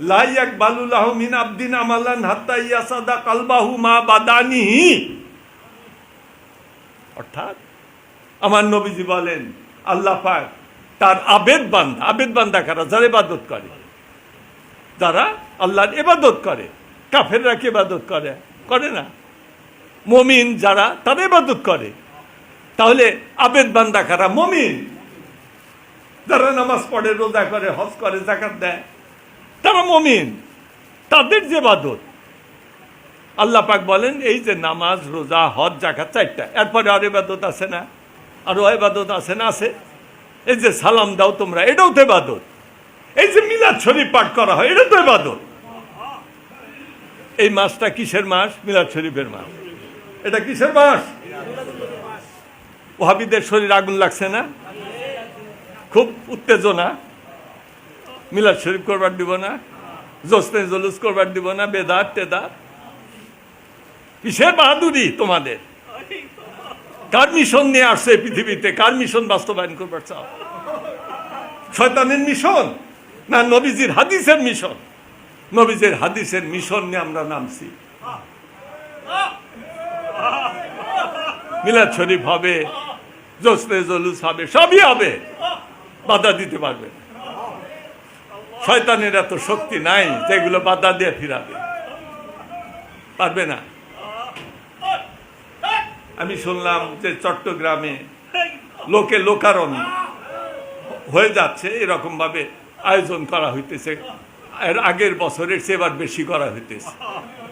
লাইয়াক বালুল্লাহ মিন আব্দিন আমালান হাত্তা ইয়াসাদা কালবাহু মা বাদানি। অর্থাৎ আমার নবীজি বলেন, আল্লাহ পাক তার আবেদ বান্দা আবেদ বান্দা কারা? যারা ইবাদত করে। যারা আল্লাহর ইবাদত করে, কাফেররা কি ইবাদত করে? করে না। মমিন যারা, তারা ইবাদত করে। তাহলে আবেদ বান্দা কারা? মমিন। যারা নামাজ পড়ে, রোজা করে, হজ করে জাকাত দেয়। তারা মমিন। তাদের যে বাদত। আল্লাহ পাক বলেন, এই যে নামাজ, রোজা, হজ জাকাত চারটা। এরপরে আর ইবাদত আছে না? আরও ইবাদত আছে না আছে? এই যে সালাম দাও তোমরা, এটাও তো ইবাদত। এই যে মিলাদ শরীফ পাঠ করা হয় এটা তো ইবাদত। এই মাসটা কিসের মাস? মিলাদ শরীফের মাস। এটা কিসের মাস? ওহাবিদের শরীর আগুন লাগছে না? খুব উত্তেজনা। মিলাদ শরীফ করবার দিব না, জোসনে জলুস করবার দিব না, বেদাত টেদাত কিসের বাহাদুরি তোমাদের? কার মিশন নিয়ে আসছে পৃথিবীতে? কার মিশন বাস্তবায়ন করবার চাও? শয়তানের মিশন না নবীজির হাদিসের মিশন? নবীজির হাদিসের মিশন নিয়ে আমরা নামছি। মিলাদ শরীফ হবে, জোসনে জলুস হবে, সবই হবে। বাধা দিতে পারবে না। শয়তানের এত শক্তি নাই যেগুলো বাধা দিয়ে ফিরাবে। পারবে না। আমি শুনলাম যে চট্টগ্রামে লোকে লোকারণ হয়ে যাচ্ছে এরকম ভাবে আয়োজন করা হইতেছে। এর আগের বছরের এবার বেশি করা হইতেছে।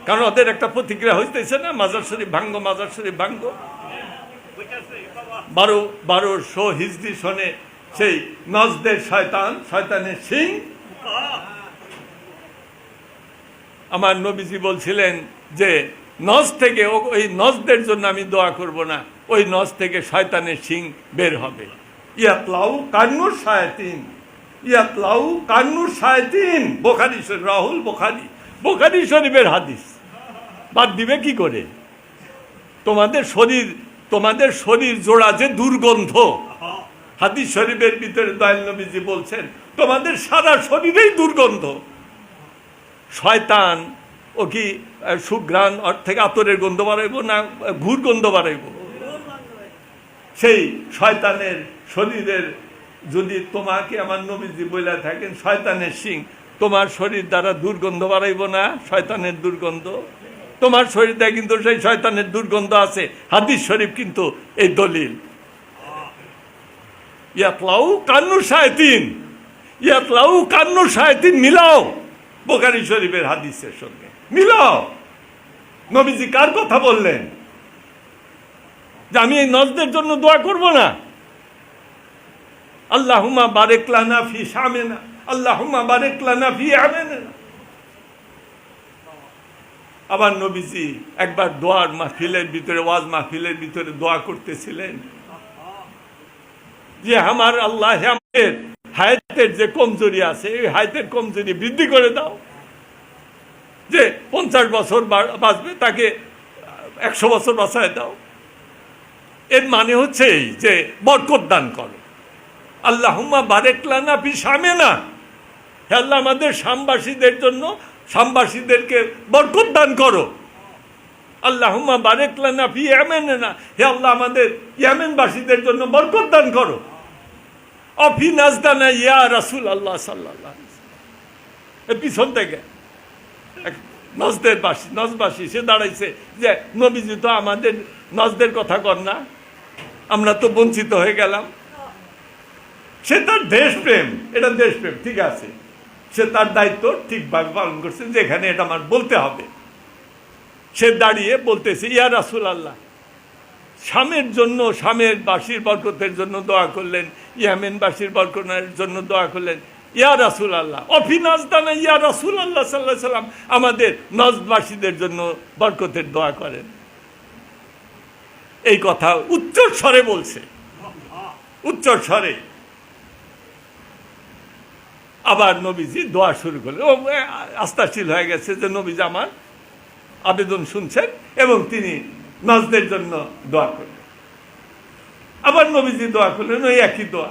কারণ ওদের একটা প্রতিক্রিয়া হইতেছে না, মাজার শরীফ ভাঙ্গ, মাজার শরীফ ভাঙ্গ। বারো, বারোশো হিজদি সনে সেই নজদের শয়তান, শয়তানের সিং আমার নবীজি বলছিলেন যে নজ থেকে ওই নজদের জন্য আমি দোয়া করব না ওই নজ থেকে শয়তানের সিং বের হবে। ইয়াতলাউ কান্নুর সায়াতিন ইয়াতলাউ কান্নুর সায়াতিন বোখারি শরীফ রাহুল বোখারি। বোখারি শরীফের হাদিস। বাদ দিবে কি করে? তোমাদের শরীর তোমাদের শরীর জোড়া যে দুর্গন্ধ। হাদিস শরীফের ভিতরে দয়াল নবীজি বলছেন তোমাদের সারা শরীরেই দুর্গন্ধ। শয়তান ও কি সুঘ্রাণ থেকে আতরের গন্ধ বাড়াইব না ঘুর গন্ধ বাড়াইব? সেই শয়তানের শরীরের যদি তোমাকে আমার নবীজি বলে থাকেন, শয়তানের সিং তোমার শরীর দ্বারা দুর্গন্ধ বাড়াইব না, শয়তানের দুর্গন্ধ? তোমার শরীর দ্বারা কিন্তু সেই শয়তানের দুর্গন্ধ আছে, হাদিস শরীফ কিন্তু এই দলিল। ইয়া ইয়াতলাউ কান্নু সায়তিন ইয়াতলাউ কান্নু সায়তিন মিলাও। বোকারি শরীফের হাদিসের সঙ্গে। মিলাও। নবীজি কার কথা বললেন? যে আমি এই নজদের জন্য দোয়া করব না? আল্লাহুমা বারেক লানা ফি শামেনা আল্লাহুমা বারেক লানা ফি আমেনা। আবার নবীজি একবার দোয়ার মাহফিলের ভিতরে, ওয়াজ মাহফিলের ভিতরে দোয়া করতেছিলেন। যে আমার আল্লাহ আমাদের হায়াতের যে কমজোরি আছে, এই হায়াতের কমজোরি বৃদ্ধি করে দাও। যে পঞ্চাশ বছর বাঁচবে, তাকে একশো বছর বাঁচায় দাও। এর মানে হচ্ছে এই যে বরকত দান করো। আল্লাহুম্মা বারেকলানা ফি সামেনা হে আল্লাহ, আমাদের সামবাসীদের জন্য সামবাসীদেরকে বরকত দান করো। আল্লাহুম্মা বারেকলানা ফি ইয়ামেনা হে আল্লাহ, আমাদের ইয়ামেনবাসীদের জন্য বরকত দান করো। অফি নাজদানা ইয়া রাসূল আল্লাহ আলাইহি পিছন থেকে নজদের বাসী নজবাসী সে দাঁড়াইছে যে, নবীজি তো আমাদের নজদের কথা কর না, আমরা তো বঞ্চিত হয়ে গেলাম। সে তার দেশপ্রেম, এটা দেশপ্রেম, ঠিক আছে। সে তার দায়িত্ব ঠিকভাবে পালন করছে যে এখানে এটা আমার বলতে হবে। সে দাঁড়িয়ে বলতেছে, ইয়া রাসুল আল্লাহ স্বামের জন্য, স্বামের বাসির বরকতের জন্য দোয়া করলেন, ইয়ামেন বাসির বরকতের জন্য দোয়া করলেন। ইয়া রাসুল আল্লাহ অফিনাজ দানা ইয়া রাসুল আল্লাহ সাল্লাহ সাল্লাম আমাদের নজবাসীদের জন্য বরকতের দোয়া করেন। এই কথা উচ্চ স্বরে বলছে। উচ্চ স্বরে। আবার নবীজি দোয়া শুরু করলেন। ও, আস্থাশীল হয়ে গেছে যে নবীজি আমার আবেদন শুনছেন এবং তিনি নজদের জন্য দোয়া করলেন। আবার নবীজি দোয়া করলেন, ওই একই দোয়া।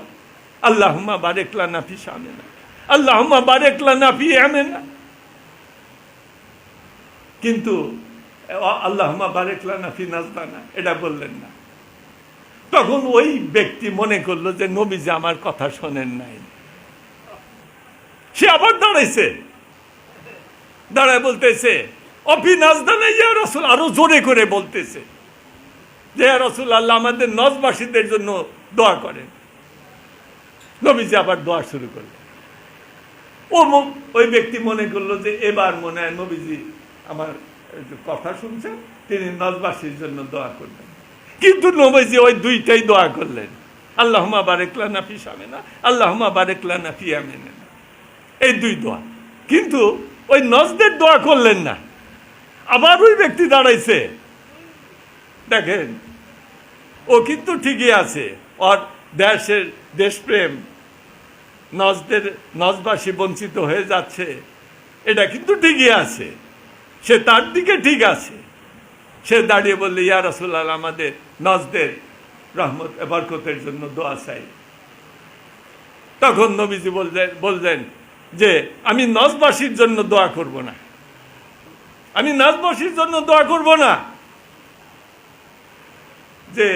আল্লাহুম্মা বারেকলা নাফি সামেনা আল্লাহুম্মা বারেকলা নাফি আমেনা কিন্তু আল্লাহ বারেকলানা ফিনাজদানা এটা বললেন না। তখন ওই ব্যক্তি মনে করল যে নবীজি আমার কথা শোনেন নাই। সে আবার দাঁড়াইছে। দাঁড়ায় বলতেছে অফি নাজদানে ইয়া রসুল আরও জোরে করে বলতেছে। যে রসুল আল্লাহ আমাদের নজবাসীদের জন্য দোয়া করেন। নবীজি আবার দোয়া শুরু করলেন। ও ওই ব্যক্তি মনে করল যে এবার মনে হয় নবীজি আমার কথা শুনছেন, তিনি নজবাসীর জন্য দোয়া করলেন। কিন্তু নবীজি ওই দুইটাই দোয়া করলেন। আল্লাহমা বারেকলা নাফি সামেনা আল্লাহমা বারেকলা নাফি আমেনা এই দুই দোয়া। কিন্তু ওই নজদের দোয়া করলেন না। আবার ওই ব্যক্তি দাঁড়াইছে। দেখেন, ও কিন্তু ঠিকই আছে। ওর দেশের দেশপ্রেম, নজদের, নজবাসী বঞ্চিত হয়ে যাচ্ছে, এটা কিন্তু ঠিকই আছে। সে তার দিকে ঠিক আছে। সে দাঁড়িয়ে বললে, ইয়া রসুল্লাহ আমাদের নজদের রহমত, বরকতের জন্য দোয়া চাই। তখন নবীজি বললেন বললেন যে, আমি নজবাসীর জন্য দোয়া করব না। আমি নজবাসীর জন্য দোয়া করব না। যে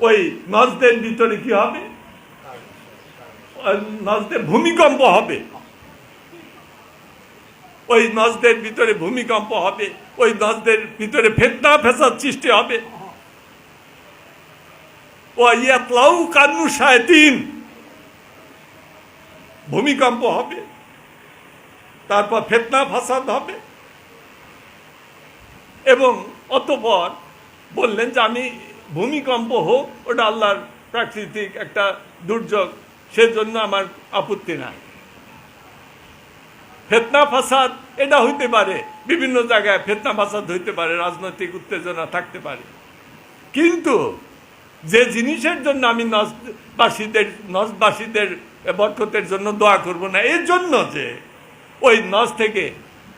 ওই নজদের ভিতরে কি হবে? নজদের ভূমিকম্প হবে। ওই নজদের ভিতরে ভূমিকম্প হবে। ওই নজদের ভিতরে ফেতনা ফেসাদ সৃষ্টি হবে। ও ইয়াতলাউ কান্নু সায়তিন ভূমিকম্প হবে। তারপর ফেতনা ফাসাদ হবে। এবং অতপর বললেন যে আমি ভূমিকম্প হোক, ওটা আল্লাহর প্রাকৃতিক একটা দুর্যোগ, সেজন্য আমার আপত্তি নাই। ফেতনা ফাসাদ, এটা হইতে পারে, বিভিন্ন জায়গায় ফেতনা ফাসাদ হইতে পারে, রাজনৈতিক উত্তেজনা থাকতে পারে। কিন্তু যে জিনিসের জন্য আমি নজবাসীদের নজবাসীদের বরকতের জন্য দোয়া করব না, এর জন্য যে ওই নজ থেকে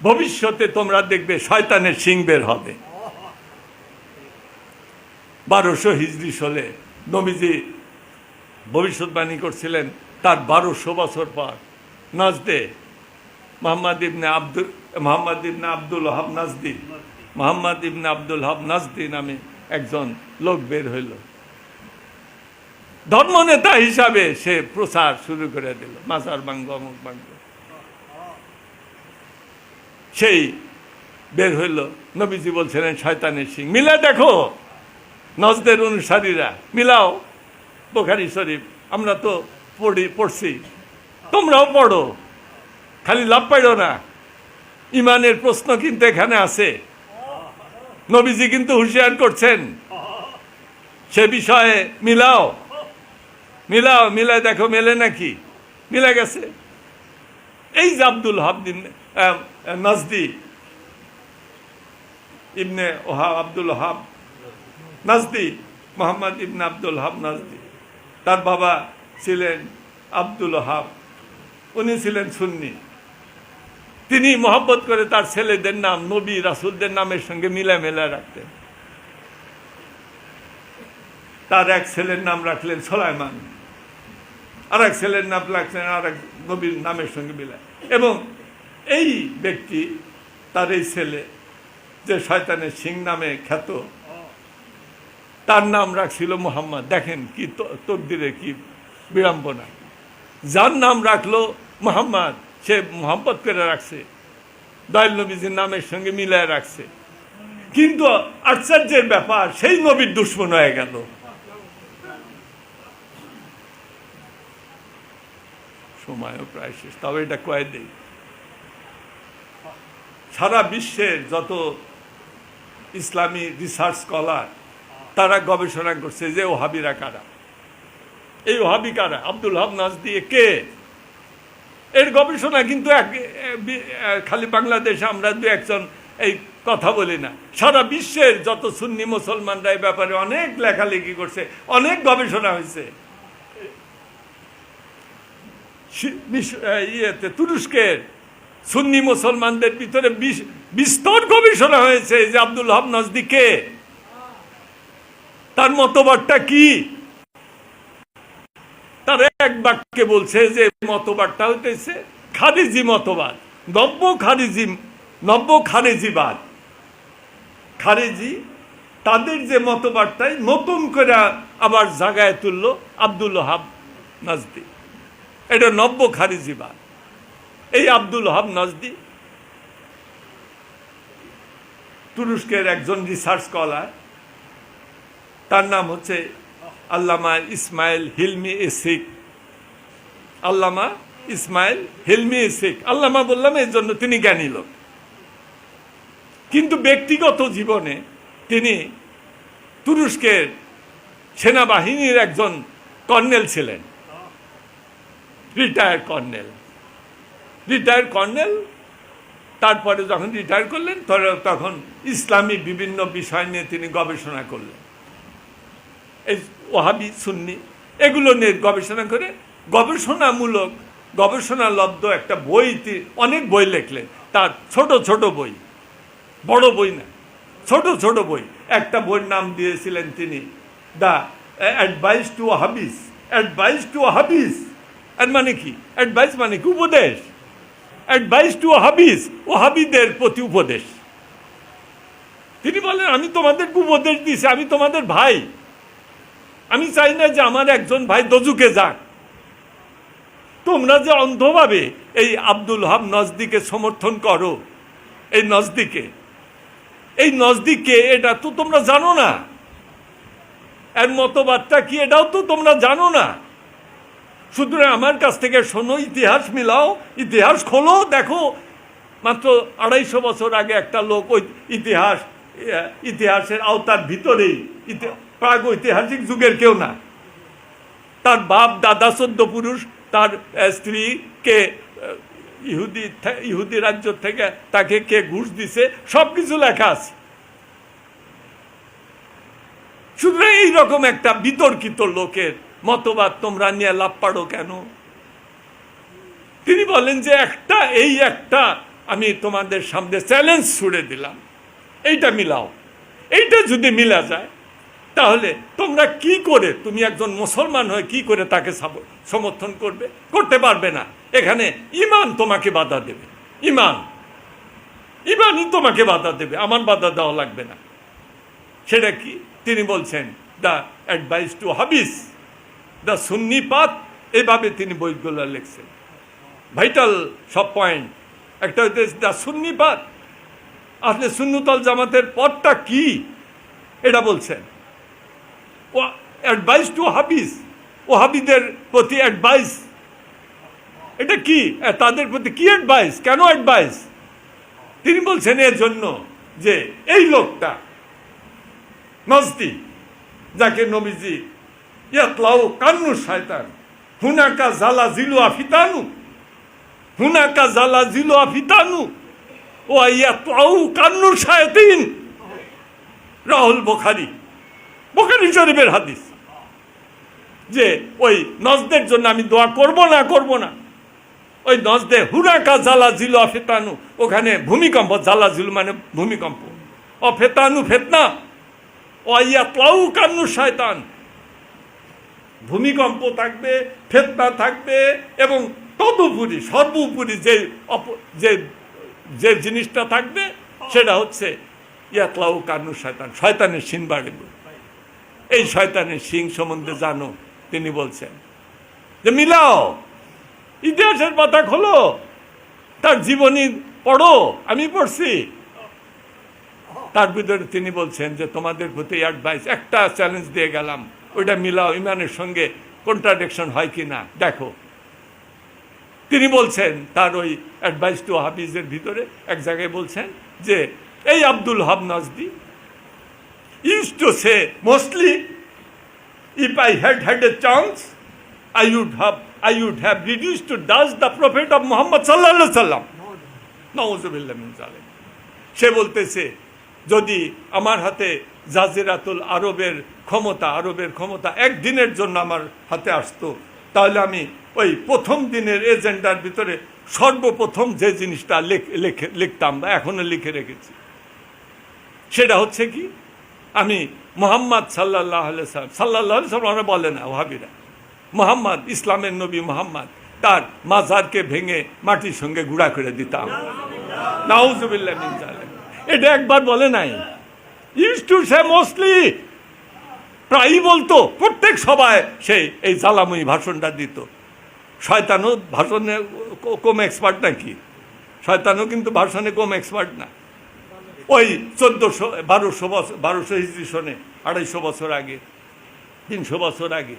ভবিষ্যতে তোমরা দেখবে শয়তানের সিং বের হবে। বারোশো হিজড়ি সালে নবীজি ভবিষ্যৎবাণী করছিলেন, তার বারোশো বছর পর নজদে Muhammad ibn Abdul, Muhammad ibn Abdul Wahhab Najdi, Muhammad ibn Abdul Wahhab Najdi নামে একজন লোক বের হইল। ধর্মনেতা হিসাবে সে প্রচার শুরু করে দিল, মাজার বাঙ্গ অমুক বাঙ্গ সেই বের হইল। নবীজি বলছিলেন, শয়তানের সিং মিলে দেখো, নজদের অনুসারীরা, মিলাও। বোখারি শরীফ, আমরা তো পড়ি, পড়ছি। তোমরাও পড়ো। খালি লাভ পাইল না। ইমানের প্রশ্ন কিন্তু এখানে আছে। নবীজি কিন্তু হুঁশিয়ার করছেন। সে বিষয়ে মিলাও। মিলাও মিলায় দেখো, মেলে নাকি? মিলে গেছে। এই যে Abdul হাবদিন Najdi ibn Wahhab Abdul Wahhab Najdi, Muhammad ibn Abdul Wahhab Najdi. তার বাবা ছিলেন আব্দুল হাব উনি ছিলেন সুন্নি। তিনি মোহাম্মত করে তার ছেলেদের নাম, নবী, রাসুলদের নামের সঙ্গে মিলা মেলা রাখতেন। তার এক ছেলের নাম রাখলেন সোলাইমান। আর এক ছেলের নাম রাখলেন আর এক নবীর নামের সঙ্গে মিলায়। এবং এই ব্যক্তি তার এই ছেলে, যে শয়তানের সিং নামে খ্যাত, তার নাম রাখছিল মোহাম্মদ। দেখেন কি তকদিরে কি বিড়ম্বনা। যার নাম রাখল মোহাম্মদ, সে মোহাম্মদ করে রাখছে। দয়াল নবীজির নামের সঙ্গে মিলায় রাখছে। কিন্তু আশ্চর্যের ব্যাপার, সেই নবীর দুশ্মন হয়ে গেল। সময়ও প্রায় শেষ, তবে এটা কয়ে দেই সারা বিশ্বের যত ইসলামী রিসার্চ স্কলার তারা গবেষণা করছে যে ওহাবিরা কারা? এই ওহাবি কারা? আব্দুল হাব নাজ দিয়ে কে? এর গবেষণা কিন্তু এক খালি বাংলাদেশে আমরা দু একজন এই কথা বলি না। সারা বিশ্বের যত সুন্নি মুসলমানরা এই ব্যাপারে অনেক লেখালেখি করছে, অনেক গবেষণা হয়েছে। ইয়েতে, তুরস্কের সুন্নি মুসলমানদের ভিতরে বিস্তর গবেষণা হয়েছে যে আব্দুল হাব নজদিকে। তার মতবাদটা কি? তার এক বাক্যে বলছে যে মতবাদটা হইতেছে খারিজি মতবাদ। নব্য খারিজি নব্য খারিজিবাদ। খারেজি তাদের যে মতবার্তায় নতুন করে আবার জাগায় তুলল আব্দুল হাব নজদি। এটা নব্য খারিজিবাদ। এই আব্দুল হাব নজদি, তুরস্কের একজন রিসার্চ স্কলার তার নাম হচ্ছে আল্লামা ইসমাইল হিলমি এসিক আল্লামা ইসমাইল হিলমি এসিক আল্লামা বললাম, এর জন্য তিনি জ্ঞানী লোক। কিন্তু ব্যক্তিগত জীবনে তিনি তুরস্কের সেনাবাহিনীর একজন কর্নেল ছিলেন রিটায়ার্ড কর্নেল। রিটায়ার্ড কর্নেল তারপরে যখন রিটায়ার করলেন তখন- ইসলামী বিভিন্ন বিষয় নিয়ে তিনি গবেষণা করলেন। এই ওহাবি সুন্নি, এগুলো নিয়ে গবেষণা করে গবেষণামূলক, গবেষণালব্ধ একটা বই অনেক বই লিখলেন। তার ছোট ছোট বই, বড় বই না, ছোট ছোট বই। একটা বইয়ের নাম দিয়েছিলেন তিনি, দ্য অ্যাডভাইস টু হাবিস অ্যাডভাইস টু হাবিস এর মানে কি? অ্যাডভাইস মানে কি? উপদেশ অ্যাডভাইস টু হাবিস ও হাবিদের প্রতি উপদেশ। তিনি বলেন আমি তোমাদেরকে উপদেশ দিয়েছি আমি তোমাদের ভাই। আমি চাই না যে আমার একজন ভাই দজুকে যাক। তোমরা যে অন্ধভাবে এই আব্দুল হাব নজদিকে সমর্থন করো, এই নজদিকে এই নজদিকে, এটা তো তোমরা জানো না। এর মতবাদটা কি, এটাও তো তোমরা জানো না। সুতরাং আমার কাছ থেকে শোনো, ইতিহাস মিলাও, ইতিহাস খোলো, দেখো। মাত্র আড়াইশো বছর আগে একটা লোক ওই ইতিহাস ইতিহাসের আওতার ভিতরেই প্রাগ ঐতিহাসিক যুগের কেউ না। তার বাপ দাদা চোদ্দ পুরুষ, তার স্ত্রীকে ইহুদি ইহুদি রাজ্য থেকে তাকে কে ঘুষ দিছে সব কিছু লেখা আছে। সুতরাং এইরকম একটা বিতর্কিত লোকের মতবাদ তোমরা নিয়ে লাভ পাড়ো কেন? তিনি বলেন যে একটা, এই একটা আমি তোমাদের সামনে চ্যালেঞ্জ ছুড়ে দিলাম। এইটা মিলাও। এইটা যদি মিলা যায়, তাহলে তোমরা কি করে, তুমি একজন মুসলমান হয়ে কি করে তাকে সমর্থন করবে? করতে পারবে না। এখানে ইমান তোমাকে বাধা দেবে। ইমান। ইমানই তোমাকে বাধা দেবে। আমার বাধা দেওয়া লাগবে না। সেটা কি? তিনি বলছেন দ্য অ্যাডভাইস টু হাবিস দ্য সুন্নি পাথ এভাবে তিনি বইগুলো লিখছেন। ভাইটাল সব পয়েন্ট একটা হচ্ছে দ্য সুন্নিপাত আসলে সুন্নতল জামাতের পথটা কি? এটা বলছেন। ও অ্যাডভাইস টু হাবিস ও হাবিদের প্রতি অ্যাডভাইস এটা কি? তাদের প্রতি কি অ্যাডভাইস কেন অ্যাডভাইস তিনি বলছেন এর জন্য যে এই লোকটা, নজদি, যাকে নবীজি ইয়াতলাউ কান্নু শয়তান হুনাকা জালা জিলু আফিতানু হুনাকা জালা জিলু আফিতানু ও ইয়াতলাউ কান্নু শায়াতিন। রাহুল বোখারি। বোখারি শরীফের হাদিস। যে ওই নজদের জন্য আমি দোয়া করব না করব না। ওই নজদে হুরাকা জালা জিল অফেতানু ওখানে ভূমিকম্প, জালা জিল মানে ভূমিকম্প। অফেতানু ফেতনা ও ইয়া ক্লাউ কান্নু শয়তান ভূমিকম্প থাকবে, ফেতনা থাকবে এবং তদুপরি, সর্বোপরি যে যে যে জিনিসটা থাকবে, সেটা হচ্ছে ইয়াতলাউ কান্নু শয়তান, শয়তানের সিন বাড়বে এই শয়তানের সিং সম্বন্ধে জানো, তিনি বলছেন যে, মিলাও, ইতিহাসের পাতা খোলো, তার জীবনী পড়ো, আমি পড়ছি। তার ভিতরে তিনি বলছেন যে, তোমাদের প্রতি অ্যাডভাইস একটা চ্যালেঞ্জ দিয়ে গেলাম। ওইটা মিলাও ইমানের সঙ্গে কন্ট্রাডিকশন হয় কি না? দেখো। তিনি বলছেন তার ওই অ্যাডভাইস টু হাফিজের ভিতরে এক জায়গায় বলছেন যে এই Abdul Wahhab Najdi use to say mostly if I had had a chance I would have I would have reduced to dust the prophet Muhammad sallallahu alaihi wasallam. নওয়াজুবিল্লাহ সে বলতেছে যদি আমার হাতে জাজিরাতুল আরবের ক্ষমতা আরবের ক্ষমতা একদিনের জন্য আমার হাতে আসতো, তাহলে আমি ওই প্রথম দিনের এজেন্ডার ভিতরে সর্বপ্রথম যে জিনিসটা লিখতাম বা এখনও লিখে রেখেছি, সেটা হচ্ছে কি? আমি মোহাম্মদ সাল্লাহ সাল্লাম সাল্লাহ সাল্লাম আমরা বলে না, ওহাবিরা। মোহাম্মদ, ইসলামের নবী মোহাম্মদ, তার মাজারকে ভেঙে মাটির সঙ্গে গুঁড়া করে দিতাম। নাউজুবিল্লাহ। এটা একবার বলে নাই। ইউজ টু সে মোস্টলি প্রায়ই বলতো, প্রত্যেক সভায় সে এই জ্বালাময়ী ভাষণটা দিত। শয়তানও ভাষণে কম এক্সপার্ট নাকি? শয়তানও কিন্তু ভাষণে কম এক্সপার্ট না। ওই চোদ্দোশো, বারোশো বছর, বারোশো হিজড়ি সনে আড়াইশো বছর আগে, তিনশো বছর আগে।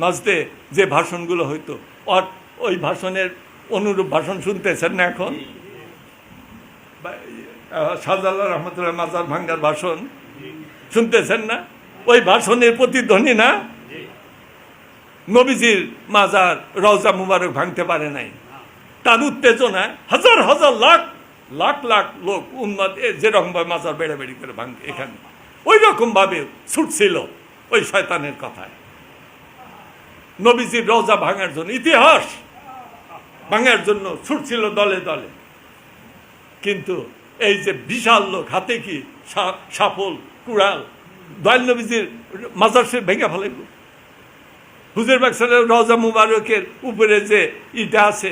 নাচতে যে ভাষণগুলো হইতো আর ওই ভাষণের অনুরূপ ভাষণ শুনতেছেন না এখন? শাহজালাল রহমতুল্লাহ মাজার ভাঙ্গার ভাষণ। শুনতেছেন না? ওই ভাষণের প্রতিধ্বনি না? নবীজির মাজার রওজা মুবারক ভাঙতে পারে নাই। তার উত্তেজনায় হাজার হাজার লাখ লাখ লাখ লোক উন্মাদ এ যেরকম ভাবে মাজার বেড়ে বেড়ে করে ভাঙবে এখানে। ওই রকম ভাবে ছুটছিল ওই শয়তানের কথায়। নবীজির রওজা ভাঙার জন্য ইতিহাস ভাঙার জন্য ছুটছিল দলে দলে। কিন্তু এই যে বিশাল লোক, হাতে কি সাফল, কুড়াল? দয়াল নবীজির মাজার সে ভেঙে ফেলে হুজুর বাকসালের রজা মুবারকের উপরে যে ইটা আছে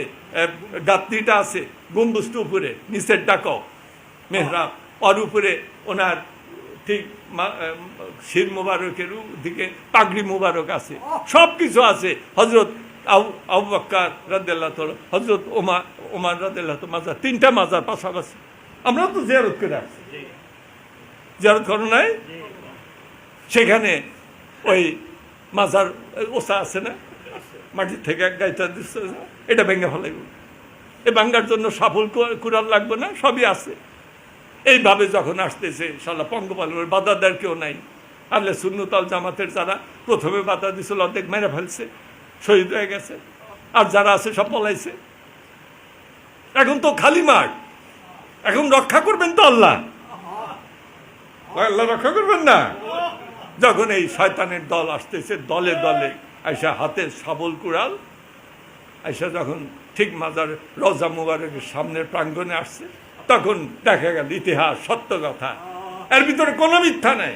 গাত্রিটা আছে, গম্বুজটা উপরে, নিচের ডাকও, মেহরাব, ওর উপরে ওনার ঠিক শির মুবারকের দিকে পাগড়ি মুবারক আছে সব কিছু আছে হজরত আবু বাক্কার রাদিয়াল্লাহ তাআলা হজরত ওমা, ওমার রাদিয়াল্লাহ তাআলা মাজার, তিনটা মাজার পাশাপাশি। আমরা তো জিয়ারত করে আসছি। জিয়ারত করো নাই? সেখানে ওই মাজার ওসা আছে না? মাটির থেকে এক গাইটা দিচ্ছে এটা ভেঙে ফেলাইব। এ ভাঙ্গার জন্য সাফল কু- কুড়াল লাগবে না? সবই আছে। এইভাবে যখন আসতেছে সাল্লাহ পঙ্গপালের বাধা দেওয়ার কেউ নাই। আল্লাহ সুন্নতল জামাতের যারা প্রথমে বাধা দিছিল অর্ধেক মেরে ফেলছে। শহীদ হয়ে গেছে। আর যারা আছে সব পলাইছে। এখন তো খালি মাঠ। এখন রক্ষা করবেন তো আল্লাহ। আল্লাহ রক্ষা করবেন না? যখন এই শয়তানের দল আসতেছে, দলে দলে আইসা হাতে শাবল কুড়াল, আইসা যখন ঠিক মাজার রজা মুবারকের সামনের প্রাঙ্গণে আসছে, তখন দেখা গেল ইতিহাস, সত্য কথা। এর ভিতরে কোনো মিথ্যা নাই।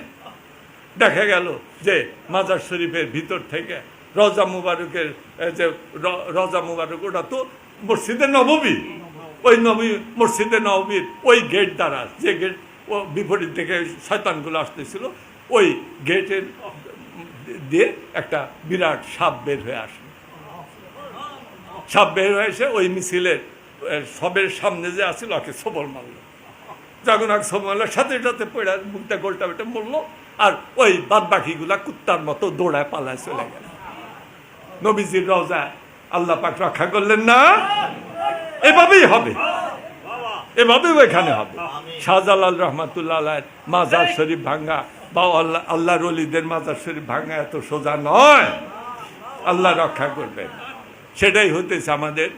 দেখা গেল যে মাজার শরীফের ভিতর থেকে রজা মুবারকের যে রজা মুবারক, ওটা তো মসজিদে নববী ওই নবী মসজিদে নববীর ওই গেট দ্বারা, যে গেট ও বিপরীত থেকে শয়তানগুলো আসতেছিল, ওই গেটের দিয়ে একটা বিরাট সাপ বের হয়ে আসে সাপ বের হয়ে এসে ওই মিছিলের সবের সামনে যে আছিল, ওকে সবল মারল। যখন এক সময় সাথে সাথে পড়ে, মুখটা গোলটা বেটে মরলো, আর ওই বাদ বাকিগুলা কুত্তার মতো দৌড়ায় পালায় চলে গেল। নবীজির রওজা আল্লাহ পাক রক্ষা করলেন না? এভাবেই হবে। এভাবেই এখানে হবে। শাহজালাল রহমাতুল্লাহ মাজার শরীফ ভাঙ্গা বা আল্লাহ আল্লাহর অলিদের মাজার শরীফ ভাঙ্গা এত সোজা নয়। আল্লাহ রক্ষা করবেন। সেটাই হতেছে আমাদের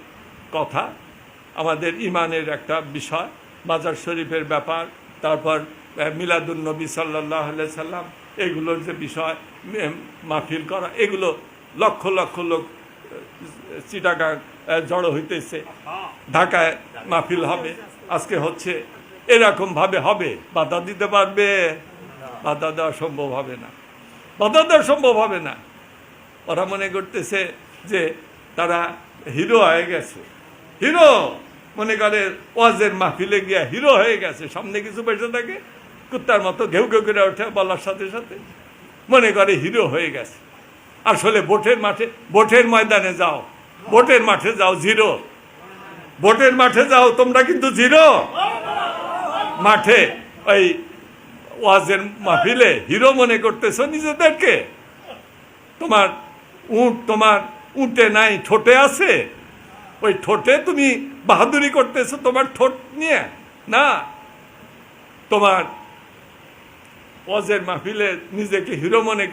কথা, আমাদের ইমানের একটা বিষয়, মাজার শরীফের ব্যাপার, তারপর মিলাদুল নবী সাল্লাহ সাল্লাম, এগুলোর যে বিষয় মাহফিল করা, এগুলো লক্ষ লক্ষ লোক চিটাগাং জড়ো হইতেছে। ঢাকায় মাহফিল হবে। আজকে হচ্ছে এরকম ভাবে হবে। বাধা দিতে পারবে। বাধা দেওয়া সম্ভব হবে না। বাধা দেওয়া সম্ভব হবে না। ওরা মনে করতেছে যে তারা হিরো হয়ে গেছে। হিরো! মনে করে ওয়াজের মাহফিলে গিয়া হিরো হয়ে গেছে। সামনে কিছু বেঁচে থাকে, কুত্তার মতো ঘেউ ঘেউ করে ওঠে বলার সাথে সাথে। মনে করে হিরো হয়ে গেছে। আসলে বোটের মাঠে বোটের ময়দানে যাও। ভোটের মাঠে যাও, জিরো। ভোটের মাঠে যাও, তোমরা কিন্তু জিরো। মাঠে ওই ওয়াজের মাহফিলে হিরো মনে করতেছো নিজেদেরকে? তোমার উঁট, তোমার উঁটে নাই, ঠোঁটে আছে? ওই ঠোঁটে তুমি বাহাদুরি করতেছো তোমার ঠোঁট নিয়ে? না। তোমার ওয়াজের মাহফিলে নিজেকে হিরো মনে